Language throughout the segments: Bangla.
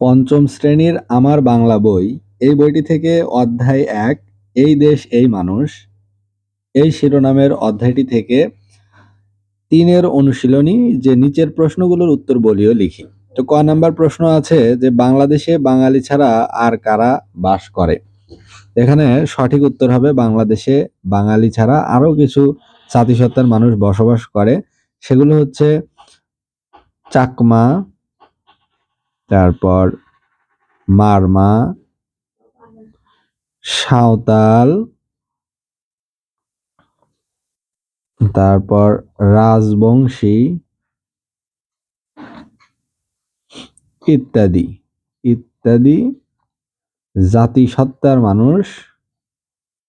পঞ্চম শ্রেণির আমার বাংলা বই। এই বইটি থেকে অধ্যায় এক, এই দেশ, এই মানুষ। এই শিরোনামের অধ্যায়টি থেকে তিনের অনুশীলনী যে নিচের প্রশ্নগুলোর উত্তর বলিও লিখি। তো ক নাম্বার প্রশ্ন আছে যে, বাংলাদেশে বাঙালি ছাড়া আর কারা বাস করে? এখানে সঠিক উত্তর হবে, বাংলাদেশে বাঙালি ছাড়া আরও কিছু জাতিসত্তার মানুষ বসবাস করে। সেগুলো হচ্ছে চাকমা তারপর মারমা, সাঁওতাল, তারপর রাজবংশী ইত্যাদি ইত্যাদি। জাতি সত্তার মানুষ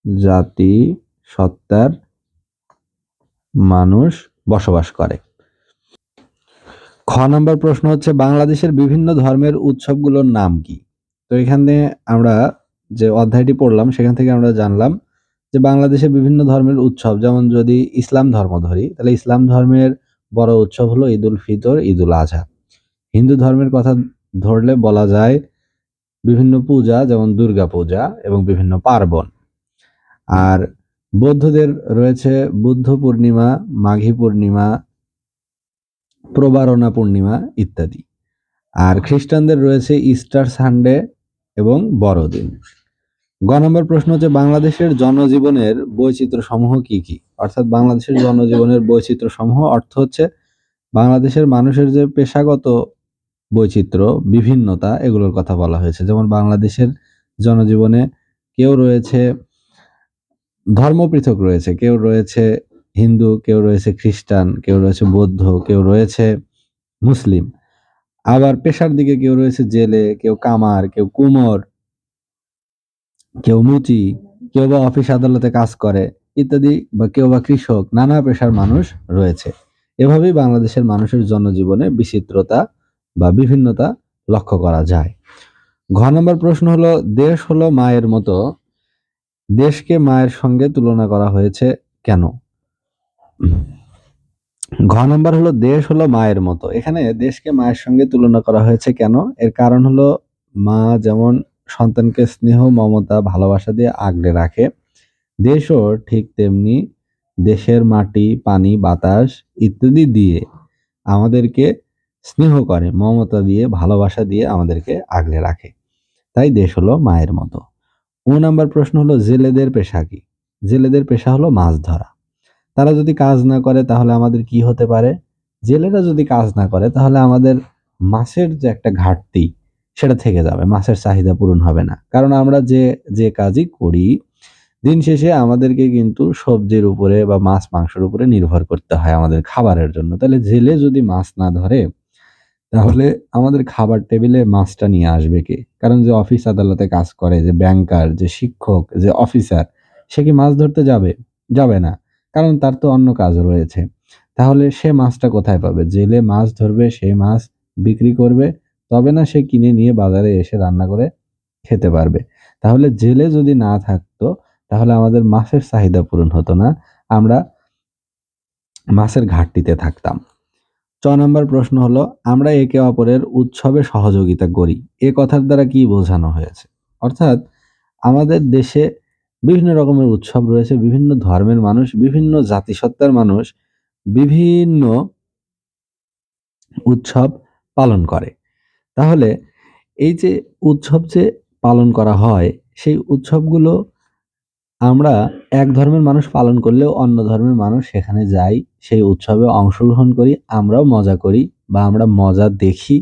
জাতি সত্তার মানুষ বসবাস করে। খ নম্বর প্রশ্ন হচ্ছে, বাংলাদেশের বিভিন্ন ধর্মের উৎসবগুলোর নাম কি? তো এখানে আমরা যে অধ্যায়টি পড়লাম, সেখান থেকে আমরা জানলাম যে বাংলাদেশে বিভিন্ন ধর্মের উৎসব, যেমন যদি ইসলাম ধর্ম ধরি, তাহলে ইসলাম ধর্মের বড় উৎসব হলো ঈদ উল ফিতর ঈদ উল আজহা হিন্দু ধর্মের কথা ধরলে বলা যায় বিভিন্ন পূজা, যেমন দুর্গা পূজা এবং বিভিন্ন পার্বণ। আর বৌদ্ধদের রয়েছে বুদ্ধ পূর্ণিমা, মাঘী পূর্ণিমা প্রবারণা পূর্ণিমা ইত্যাদি। আর খ্রিস্টানদের রয়েছে ইস্টার সানডে এবং বড়দিন। গ নম্বর প্রশ্ন হচ্ছে, বাংলাদেশের জনজীবনের বৈচিত্র্য সমূহ কি কি? অর্থাৎ বাংলাদেশের জনজীবনের বৈচিত্র্য সমূহ অর্থ হচ্ছে বাংলাদেশের মানুষের যে পেশাগত বৈচিত্র্য, বিভিন্নতা, এগুলোর কথা বলা হয়েছে। যেমন বাংলাদেশের জনজীবনে কেউ রয়েছে ধর্ম পৃথক রয়েছে, কেউ রয়েছে হিন্দু, কেউ রয়েছে খ্রিস্টান, কেউ রয়েছে বৌদ্ধ, কেউ রয়েছে মুসলিম। আবার পেশার দিকে কেউ রয়েছে জেলে, কেউ কামার, কেউ কুমোর, কেউ মুচি, কেউ বা অফিস আদালতে কাজ করে ইত্যাদি, বা কেউ বা কৃষক, নানা পেশার মানুষ রয়েছে। এভাবেই বাংলাদেশের মানুষের জনজীবনে বিচিত্রতা বা বিভিন্নতা লক্ষ্য করা যায়। ঘ নম্বর প্রশ্ন হলো, দেশ হলো মায়ের মতো। দেশকে মায়ের সঙ্গে তুলনা করা হয়েছে কেন? ঘ নম্বর হলো দেশ হলো মায়ের মতো। এখানে দেশকে মায়ের সঙ্গে তুলনা করা হয়েছে কেন? এর কারণ হলো মা যেমন সন্তানকে স্নেহ, মমতা, ভালোবাসা দিয়ে আগলে রাখে, দেশও ঠিক তেমনি দেশের মাটি, পানি, বাতাস ইত্যাদি দিয়ে আমাদেরকে স্নেহ করে, মমতা দিয়ে, ভালোবাসা দিয়ে আমাদেরকে আগলে রাখে। তাই দেশ হলো মায়ের মতো। ও নাম্বার প্রশ্ন হলো জেলেদের পেশা কি? জেলেদের পেশা হলো মাছ ধরা। তারা যদি কাজ না করে, তাহলে আমাদের কি হতে পারে? জেলেরা যদি কাজ না করে, তাহলে আমাদের মাছের যে একটা ঘাটতি, সেটা থেকে যাবে। মাছের চাহিদা পূরণ হবে না। কারণ আমরা যে যে কাজই করি, দিন শেষে আমাদেরকে কিন্তু সবজির উপরে বা মাছ, মাংসের উপরে নির্ভর করতে হয় আমাদের খাবারের জন্য। তাহলে জেলে যদি মাছ না ধরে, তাহলে আমাদের খাবার টেবিলে মাছটা নিয়ে আসবে কে? কারণ যে অফিস আদালতে কাজ করে, যে ব্যাংকার, যে শিক্ষক, যে অফিসার, সে কি মাছ ধরতে যাবে? যাবে না। কারণ তার তো অন্য কাজ রয়েছে। তাহলে সে মাছটা কোথায় পাবে? জেলে মাছ ধরবে সেই মাছ বিক্রি করবে, তবে না সে কিনে নিয়ে বাজারে এসে রান্না করে খেতে পারবে। তাহলে জেলে যদি না থাকতো, তাহলে আমাদের মাছের চাহিদা পূরণ হতো না, আমরা মাছের ঘাটতিতে থাকতাম। চ নম্বর প্রশ্ন হলো, আমরা একে অপরের উৎসবে সহযোগিতা করি। এ কথার দ্বারা কি বোঝানো হয়েছে? অর্থাৎ, আমাদের দেশে বিভিন্ন রকমের উৎসব রয়েছে, বিভিন্ন ধর্মের মানুষ, বিভিন্ন জাতিসত্তার মানুষ বিভিন্ন উৎসব পালন করে। তাহলে এই যে উৎসব যে পালন করা হয়, সেই উৎসবগুলো আমরা এক ধর্মের মানুষ পালন করলেও অন্য ধর্মের মানুষ সেখানে যাই, সেই উৎসবে অংশগ্রহণ করি, আমরাও মজা করি বা আমরা মজা দেখি,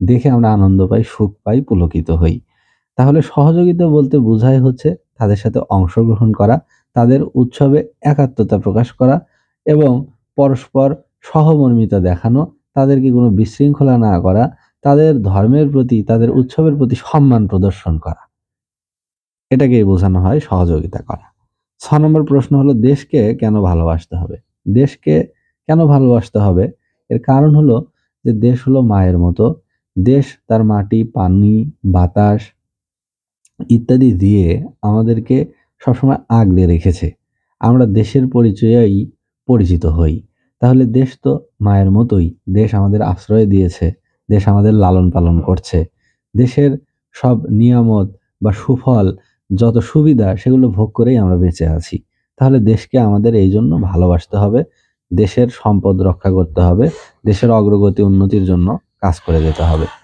দেখে আমরা আনন্দ পাই, সুখ পাই, পুলকিত হই। তাহলে সহযোগিতা বলতে বোঝায় হচ্ছে তাদের সাথে অংশগ্রহণ করা, তাদের উৎসবে একাত্মতা প্রকাশ করা এবং পরস্পর সহমর্মিতা দেখানো, তাদেরকে কোনো বিশৃঙ্খলা না করা, তাদের ধর্মের প্রতি, তাদের উৎসবের প্রতি সম্মান প্রদর্শন করা। এটাকেই বোঝানো হয় সহযোগিতা করা। ছ নম্বর প্রশ্ন হলো, দেশকে কেন ভালোবাসতে হবে? দেশকে কেন ভালোবাসতে হবে? এর কারণ হলো যে, দেশ হলো মায়ের মতো। দেশ তার মাটি, পানি, বাতাস ইত্যাদি দিয়ে আমাদেরকে সবসময় আগলে রেখেছে। আমরা দেশের পরিচয়েই পরিচিত হই। তাহলে দেশ তো মায়ের মতোই। দেশ আমাদের আশ্রয় দিয়েছে। দেশ আমাদের লালন পালন করছে। দেশের সব নিয়ামত বা সুফল, যত সুবিধা, সেগুলো ভোগ করেই আমরা বেঁচে আছি। তাহলে দেশকে আমাদের এই জন্য ভালোবাসতে হবে। দেশের সম্পদ রক্ষা করতে হবে। দেশের অগ্রগতি উন্নতির জন্য কাজ করে যেতে হবে।